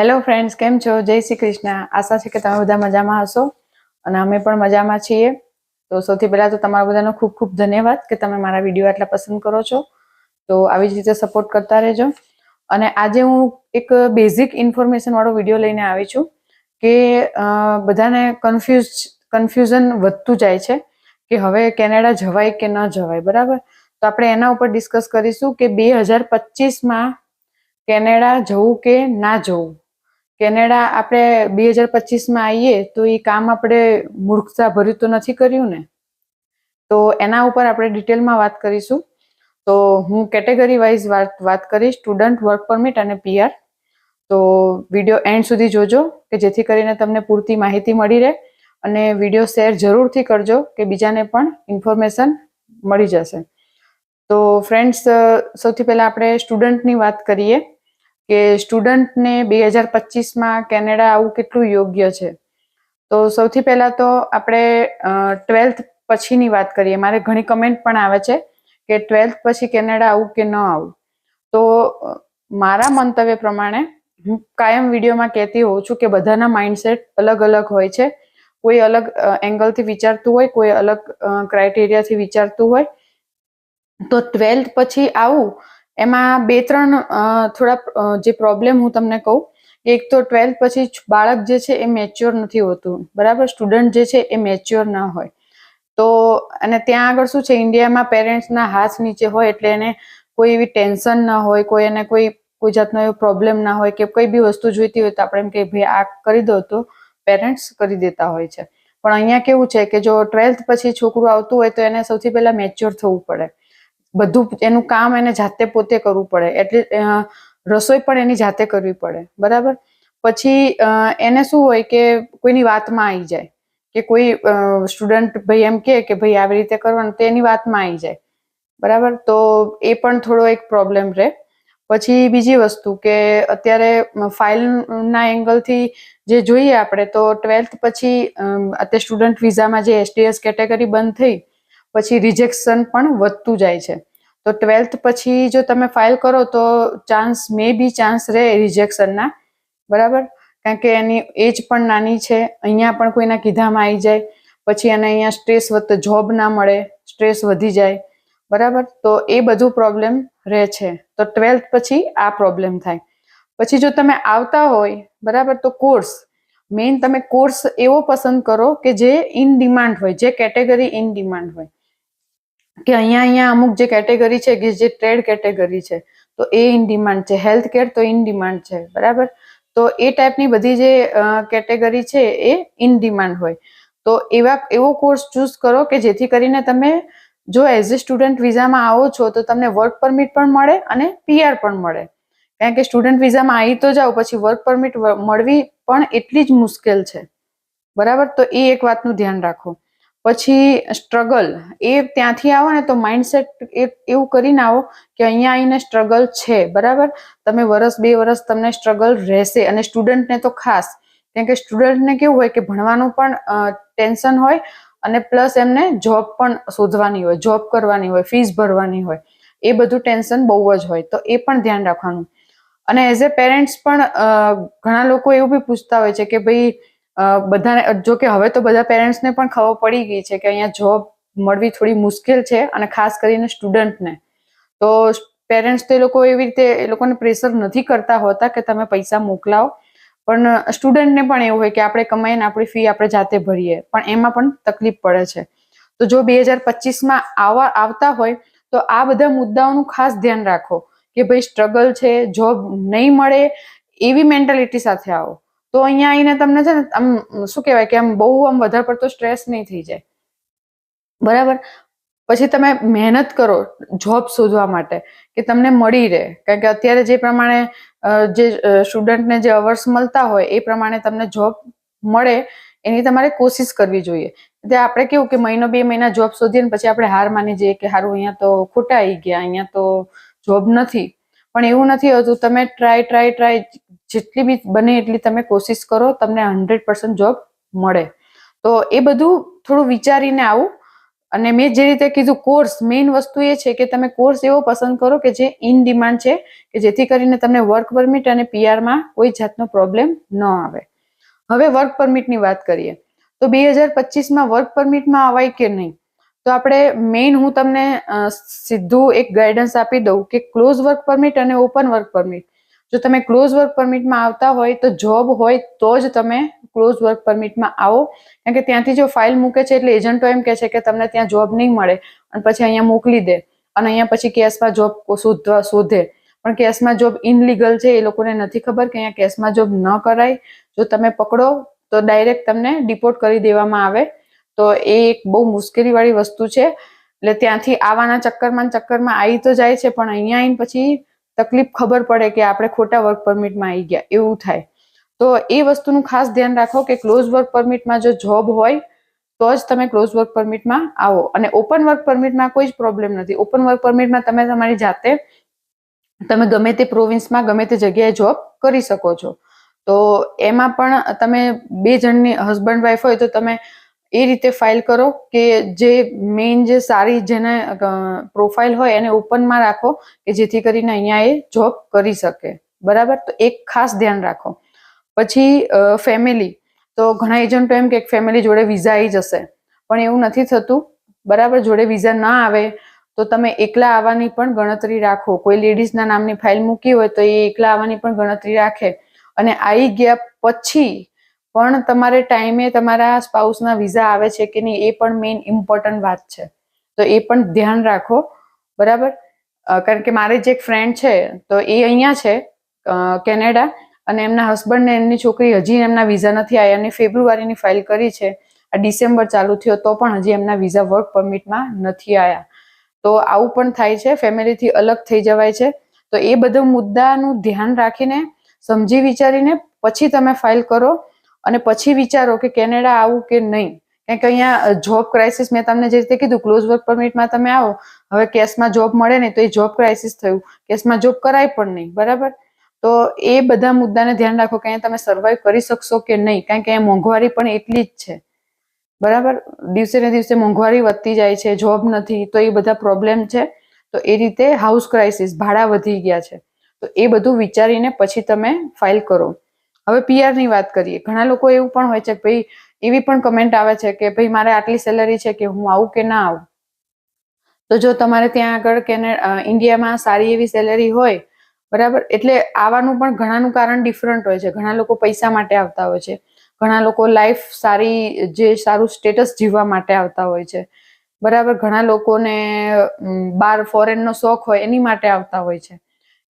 Hello friends કેમ છો? જય શ્રી કૃષ્ણ. આશા છે કે તમે બધા મજામાં હશો અને અમે પણ મજામાં છીએ. તો સૌથી પહેલાં તો તમારા બધાનો ખૂબ ખૂબ ધન્યવાદ કે તમે મારા વીડિયો આટલા પસંદ કરો છો. તો આવી જ રીતે સપોર્ટ કરતા રહેજો. અને આજે હું એક બેઝિક ઇન્ફોર્મેશનવાળો વીડિયો લઈને આવી છું કે બધાને કન્ફ્યુઝ કન્ફ્યુઝન વધતું જાય છે કે હવે કેનેડા જવાય કે ન જવાય, બરાબર? તો આપણે એના ઉપર ડિસ્કસ કરીશું કે બે હજાર પચીસમાં કેનેડા જવું કે ના જવું. કેનેડા આપણે બે હજાર પચીસમાં આવીએ તો એ કામ આપણે મૂર્ખતા ભર્યું તો નથી કર્યું ને? તો એના ઉપર આપણે ડિટેલમાં વાત કરીશું. તો હું કેટેગરી વાઇઝ વાત વાત કરીશ, સ્ટુડન્ટ, વર્ક પરમિટ અને પીઆર તો વીડિયો એન્ડ સુધી જોજો, કે જેથી કરીને તમને પૂરતી માહિતી મળી રહે અને વીડિયો શેર જરૂરથી કરજો, કે બીજાને પણ ઇન્ફોર્મેશન મળી જશે. તો ફ્રેન્ડ્સ સૌથી પહેલાં આપણે સ્ટુડન્ટની વાત કરીએ. કે સ્ટુડન્ટને બે હજાર પચીસમાં કેનેડા આવવું કેટલું યોગ્ય છે? તો સૌથી પહેલાં તો આપણે ટ્વેલ્થ પછીની વાત કરીએ. મારે ઘણી કમેન્ટ પણ આવે છે કે ટ્વેલ્થ પછી કેનેડા આવું કે ન આવું. તો મારા મંતવ્ય પ્રમાણે હું કાયમ વિડીયોમાં કહેતી હોઉં છું કે બધાના માઇન્ડસેટ અલગ અલગ હોય છે. કોઈ અલગ એંગલથી વિચારતું હોય, કોઈ અલગ ક્રાઇટેરિયાથી વિચારતું હોય. તો ટ્વેલ્થ પછી આવું એમાં બે ત્રણ થોડા જે પ્રોબ્લેમ હું તમને કહું, એક તો ટ્વેલ્થ પછી બાળક જે છે એ મેચ્યોર નથી હોતું. બરાબર? સ્ટુડન્ટ જે છે એ મેચ્યોર ના હોય. તો, અને ત્યાં આગળ શું છે, ઇન્ડિયામાં પેરેન્ટ્સના હાથ નીચે હોય એટલે એને કોઈ એવી ટેન્શન ના હોય, કોઈ એને કોઈ કોઈ જાતનો એવો પ્રોબ્લેમ ના હોય કે કોઈ બી વસ્તુ જોઈતી હોય તો આપણે એમ કે ભાઈ આ કરી દો. તો પેરેન્ટ્સ કરી દેતા હોય છે. પણ અહીંયા કેવું છે કે જો ટ્વેલ્થ પછી છોકરું આવતું હોય તો એને સૌથી પહેલા મેચ્યોર થવું પડે. બધું એનું કામ એને જાતે પોતે કરવું પડે. એટલે રસોઈ પણ એની જાતે કરવી પડે. બરાબર? પછી એને શું હોય કે કોઈની વાતમાં આવી જાય. કે કોઈ સ્ટુડન્ટ ભાઈ એમ કે કે ભાઈ આવી રીતે કરવાનું તો એની વાતમાં આવી જાય. બરાબર? તો એ પણ થોડો એક પ્રોબ્લેમ રહે. પછી બીજી વસ્તુ કે અત્યારે ફાઇલના એંગલથી જે જોઈએ આપણે તો ટ્વેલ્થ પછી અત્યારે સ્ટુડન્ટ વિઝામાં જે એસટીએસ કેટેગરી બંધ થઈ પછી રિજેક્શન પણ વધતું જાય છે. તો ટ્વેલ્થ પછી જો તમે ફાઇલ કરો તો ચાન્સ મે બી ચાન્સ રહે રિજેક્શનના બરાબર? કારણ કે એની એજ પણ નાની છે. અહીંયા પણ કોઈના કીધામાં આવી જાય. પછી એને અહીંયા સ્ટ્રેસ વધતો જોબ ના મળે સ્ટ્રેસ વધી જાય. બરાબર? તો એ બધું પ્રોબ્લેમ રહે છે. તો ટ્વેલ્થ પછી આ પ્રોબ્લેમ થાય. પછી જો તમે આવતા હોય, બરાબર? તો કોર્સ મેઇન તમે કોર્સ એવો પસંદ કરો કે જે ઇન ડિમાન્ડ હોય, જે કેટેગરી ઇન ડિમાન્ડ હોય. કે અહીંયા અહીંયા અમુક જે કેટેગરી છે, કે જે ટ્રેડ કેટેગરી છે, તો એ ઇન ડિમાન્ડ છે. હેલ્થ કેર તો ઇન ડિમાન્ડ છે, બરાબર? તો એ ટાઈપની બધી જે કેટેગરી છે એ ઇન ડિમાન્ડ હોય. તો એવા, એવો કોર્સ ચૂઝ કરો કે જેથી કરીને તમે જો એઝ એ સ્ટુડન્ટ વિઝામાં આવો છો, તો તમને વર્ક પરમિટ પણ મળે અને પીઆર પણ મળે. કારણ કે સ્ટુડન્ટ વિઝામાં આવી તો જાઓ, પછી વર્ક પરમિટ મળવી પણ એટલી જ મુશ્કેલ છે. બરાબર? તો એ એક વાતનું ધ્યાન રાખો. પછી સ્ટ્રગલ, એ ત્યાંથી આવો ને તો માઇન્ડસેટ એવું કરીને આવો કે અહીંયા આવીને સ્ટ્રગલ છે, બરાબર? તમે વરસ, બે વરસ તમને સ્ટ્રગલ રહેશે અને સ્ટુડન્ટને તો ખાસ. કેમ કે સ્ટુડન્ટને કેવું હોય કે ભણવાનું પણ ટેન્શન હોય અને પ્લસ એમને જોબ પણ શોધવાની હોય જોબ કરવાની હોય ફીસ ભરવાની હોય. એ બધું ટેન્શન બહુ જ હોય, તો એ પણ ધ્યાન રાખવાનું. અને એઝ એ પેરેન્ટ્સ પણ ઘણા લોકો એવું બી પૂછતા હોય છે કે ભાઈ બધાને, જો કે હવે તો બધા પેરેન્ટ્સને પણ ખબર પડી ગઈ છે કે અહીંયા જોબ મળવી થોડી મુશ્કેલ છે અને ખાસ કરીને સ્ટુડન્ટને તો પેરેન્ટ્સ તો એ લોકો એવી રીતે, એ લોકોને પ્રેશર નથી કરતા હોતા કે તમે પૈસા મોકલાવો. પણ સ્ટુડન્ટને પણ એવું હોય કે આપણે કમાઈને આપણી ફી આપણે જાતે ભરીએ. પણ એમાં પણ તકલીફ પડે છે. તો જો બે હજાર પચીસમાં આવા, આવતા હોય, તો આ બધા મુદ્દાઓનું ખાસ ધ્યાન રાખો કે ભાઈ સ્ટ્રગલ છે જોબ નહીં મળે, એવી મેન્ટાલિટી સાથે આવો. તો અહીંયા આવીને તમને છે ને આમ, શું કહેવાય કે આમ બહુ આમ વધારે પડતો સ્ટ્રેસ નહીં થઈ જાય. બરાબર? પછી તમે મહેનત કરો જોબ શોધવા માટે, કે તમને મળી રહે. કારણ કે અત્યારે જે પ્રમાણે જે સ્ટુડન્ટને જે અવર્સ મળતા હોય, એ પ્રમાણે તમને જોબ મળે, એની તમારે કોશિશ કરવી જોઈએ. એટલે આપણે કેવું કે મહિનો બે મહિના જોબ શોધીએ ને પછી આપણે હાર માની જઈએ કે સારું અહીંયા તો ખોટા આવી ગયા, અહીંયા તો જોબ નથી. પણ એવું નથી હોતું. તમે ટ્રાય ટ્રાય ટ્રાય જેટલી બી બને એટલી તમે કોશિશ કરો, તમને હંડ્રેડ પર્સન્ટ જોબ મળે. તો એ બધું થોડું વિચારીને આવું. અને મેં જે રીતે કીધું કોર્સ મેઇન વસ્તુ એ છે કે તમે કોર્સ એવો પસંદ કરો કે જે ઇન ડિમાન્ડ છે, કે જેથી કરીને તમને વર્ક પરમિટ અને પીઆરમાં કોઈ જાતનો પ્રોબ્લેમ ન આવે. હવે વર્ક પરમિટની વાત કરીએ. તો બે હજાર પચીસમાં વર્ક પરમિટમાં અવાય કે નહીં? તો આપણે મેઇન હું તમને સીધું એક ગાઈડન્સ આપી દઉં કે ક્લોઝ વર્ક પરમિટ અને ઓપન વર્ક પરમિટ જો તમે ક્લોઝ વર્ક પરમિટમાં આવતા હોય તો જોબ હોય તો જ તમે ક્લોઝ વર્ક પરમિટમાં આવો. કારણ કે ત્યાંથી જો ફાઇલ મૂકે છે એટલે એજન્ટો એમ કહે છે કે તમને ત્યાં જોબ નહીં મળે. અને પછી અહીંયા મોકલી દે. અને અહીંયા પછી કેસમાં જોબ શોધવા શોધે. પણ કેસમાં જોબ ઇનલીગલ છે એ લોકોને નથી ખબર કે અહીંયા કેસમાં જોબ ન કરાય. જો તમે પકડો તો ડાયરેક્ટ તમને ડિપોર્ટ કરી દેવામાં આવે. તો એ એક બહુ મુશ્કેલીવાળી વસ્તુ છે. એટલે ત્યાંથી આવવાના ચક્કરમાં ચક્કરમાં આવી તો જાય છે, પણ અહીંયા આવીને પછી તકલીફ ખબર પડે કે આપણે ખોટા વર્ક પરમિટમાં આવી ગયા, એવું થાય. તો એ વસ્તુનું ખાસ ધ્યાન રાખો કે ક્લોઝ વર્ક પરમિટમાં જો જોબ હોય, તો જ તમે ક્લોઝ વર્ક પરમિટમાં આવો. અને ઓપન વર્ક પરમિટમાં કોઈ જ પ્રોબ્લેમ નથી. ઓપન વર્ક પરમિટમાં તમે તમારી જાતે, તમે ગમે તે પ્રોવિન્સમાં ગમે તે જગ્યાએ જોબ કરી શકો છો. તો એમાં પણ તમે બે જણની હસબન્ડ વાઈફ હોય તો તમે એ રીતે ફાઇલ કરો કે જે મેઇન જે સારી જેને પ્રોફાઇલ હોય એને ઓપનમાં રાખો કે જેથી કરીને અહીંયા એ જોબ કરી શકે. બરાબર? તો એક ખાસ ધ્યાન રાખો. પછી ફેમિલી તો ઘણા એજન્ટો એમ કે ફેમિલી જોડે વિઝા આવી જશે. પણ એવું નથી થતું. બરાબર? જોડે વિઝા ના આવે, તો તમે એકલા આવવાની પણ ગણતરી રાખો. કોઈ લેડીઝના નામની ફાઇલ મૂકી હોય તો એ એકલા આવવાની પણ ગણતરી રાખે. અને આવી ગયા પછી પણ તમારે ટાઈમે તમારા સ્પાઉસના વિઝા આવે છે કે નહીં, એ પણ મેઇન ઇમ્પોર્ટન્ટ વાત છે. તો એ પણ ધ્યાન રાખો, બરાબર? કારણ કે મારે જે એક ફ્રેન્ડ છે, તો એ અહીંયા છે કેનેડા, અને એમના હસબન્ડ ને એમની છોકરી હજી એમના વિઝા નથી આવ્યા એમની ફેબ્રુઆરીની ફાઇલ કરી છે. આ ડિસેમ્બર ચાલુ થયો તો પણ હજી એમના વિઝા વર્ક પરમિટમાં નથી આવ્યા તો આવું પણ થાય છે, ફેમિલીથી અલગ થઈ જવાય છે. તો એ બધા મુદ્દાનું ધ્યાન રાખીને, સમજી વિચારીને પછી તમે ફાઇલ કરો. અને પછી વિચારો કે કેનેડા આવું કે નહીં? કારણ કે અહીંયા જોબ ક્રાઇસિસ મેં તમને જે રીતે કીધું ક્લોઝ વર્ક પરમિટમાં તમે આવો, હવે કેસમાં જોબ મળે ને તો એ જોબ ક્રાઇસિસ થયું. કેસમાં જોબ કરાય પણ નહીં, બરાબર? તો એ બધા મુદ્દાને ધ્યાન રાખો કે અહીંયા તમે સર્વાઈવ કરી શકશો કે નહીં, કારણ કે અહીંયા મોંઘવારી પણ એટલી જ છે. બરાબર? દિવસે ને દિવસે મોંઘવારી વધતી જાય છે જોબ નથી, તો એ બધા પ્રોબ્લેમ છે. તો એ રીતે હાઉસ ક્રાઇસિસ ભાડા વધી ગયા છે. તો એ બધું વિચારીને પછી તમે ફાઇલ કરો. હવે પીઆરની વાત કરીએ. ઘણા લોકો એવું પણ હોય છે કે ભાઈ એવી પણ કમેન્ટ આવે છે કે ભાઈ મારે આટલી સેલરી છે કે હું આવું કે ના આવું. તો જો તમારે ત્યાં આગળ કેને ઇન્ડિયામાં સારી એવી સેલરી હોય, બરાબર? એટલે આવવાનું પણ ઘણાનું કારણ ડિફરન્ટ હોય છે. ઘણા લોકો પૈસા માટે આવતા હોય છે. ઘણા લોકો લાઈફ સારી, જે સારું સ્ટેટસ જીવવા માટે આવતા હોય છે. બરાબર? ઘણા લોકોને બાર ફોરેનનો શોખ હોય એની માટે આવતા હોય છે.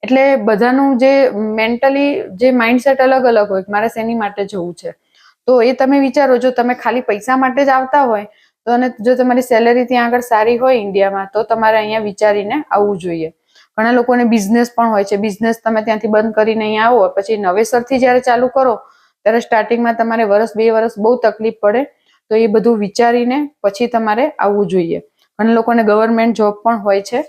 એટલે બધાનું જે મેન્ટલી જે માઇન્ડસેટ અલગ અલગ હોય મારે શેની માટે જવું છે. તો એ તમે વિચારો, જો તમે ખાલી પૈસા માટે જ આવતા હોય, તો અને જો તમારી સેલરી ત્યાં આગળ સારી હોય ઇન્ડિયામાં, તો તમારે અહીંયા વિચારીને આવવું જોઈએ. ઘણા લોકોને બિઝનેસ પણ હોય છે. બિઝનેસ તમે ત્યાંથી બંધ કરીને અહીંયા આવો, પછી નવેસરથી જ્યારે ચાલુ કરો, ત્યારે સ્ટાર્ટિંગમાં તમારે વર્ષ બે વર્ષ બહુ તકલીફ પડે, તો એ બધું વિચારીને પછી તમારે આવવું જોઈએ. ઘણા લોકોને ગવર્મેન્ટ જોબ પણ હોય છે.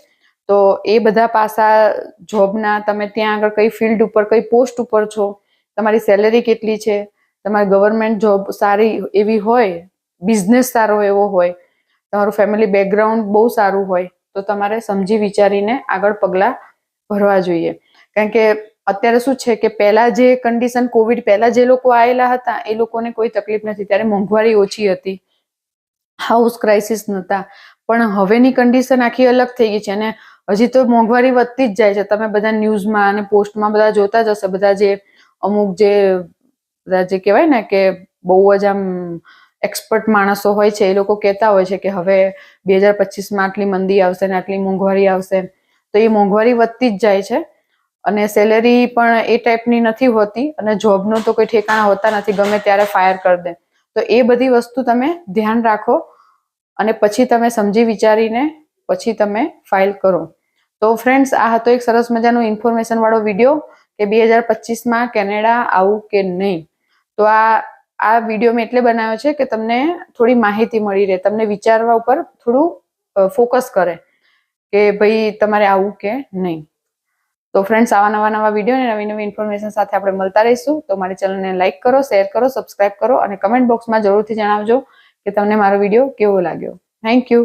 તો એ બધા પાસા જોબના તમે ત્યાં આગળ કઈ ફિલ્ડ ઉપર, કઈ પોસ્ટ ઉપર છો? તમારી સેલેરી કેટલી છે? તમારી ગવર્મેન્ટ જોબ સારી એવી હોય? બિઝનેસ સારો એવો હોય? તમારું ફેમિલી બેકગ્રાઉન્ડ બહુ સારું હોય? તો તમારે સમજી વિચારીને આગળ પગલાં ભરવા જોઈએ. કારણ કે અત્યારે શું છે કે પહેલા જે કન્ડિશન કોવિડ પહેલા જે લોકો આવેલા હતા, એ લોકોને કોઈ તકલીફ નથી. ત્યારે મોંઘવારી ઓછી હતી. હાઉસ ક્રાઇસિસ નહોતા. પણ હવેની કન્ડિશન આખી અલગ થઈ ગઈ છે અને હજી તો મોંઘવારી વધતી જ જાય છે. તમે બધા ન્યૂઝમાં અને પોસ્ટમાં બધા જોતા જ હશે. બધા જે અમુક જે, બધા જે કહેવાય ને કે બહુ જ આમ એક્સપર્ટ માણસો હોય છે, એ લોકો કહેતા હોય છે કે હવે બે હજાર પચીસમાં આટલી મંદી આવશે ને આટલી મોંઘવારી આવશે. તો એ મોંઘવારી વધતી જ જાય છે. અને સેલેરી પણ એ ટાઈપની નથી હોતી અને જોબનો તો કોઈ ઠેકાણા હોતા નથી. ગમે ત્યારે ફાયર કરી દે. તો એ બધી વસ્તુ તમે ધ્યાન રાખો અને પછી તમે સમજી વિચારીને પછી તમે ફાઇલ કરો. તો ફ્રેન્ડ્સ આ હતો એક સરસ મજાનો ઇન્ફોર્મેશન વાળો વીડિયો કે બે હજાર પચીસમાં કેનેડા આવું કે નહીં. તો આ આ વીડિયો મેં એટલે બનાવ્યો છે કે તમને થોડી માહિતી મળી રહે, તમને વિચારવા ઉપર થોડું ફોકસ કરે કે ભાઈ તમારે આવું કે નહીં. તો ફ્રેન્ડ્સ આવા નવા નવા વીડિયો અને નવી નવી ઇન્ફોર્મેશન સાથે આપણે મળતા રહીશું. તો મારી ચેનલને લાઇક કરો શેર કરો સબસ્ક્રાઇબ કરો અને કમેન્ટ બોક્સમાં જરૂરથી જણાવજો કે તમને મારો વીડિયો કેવો લાગ્યો. Thank you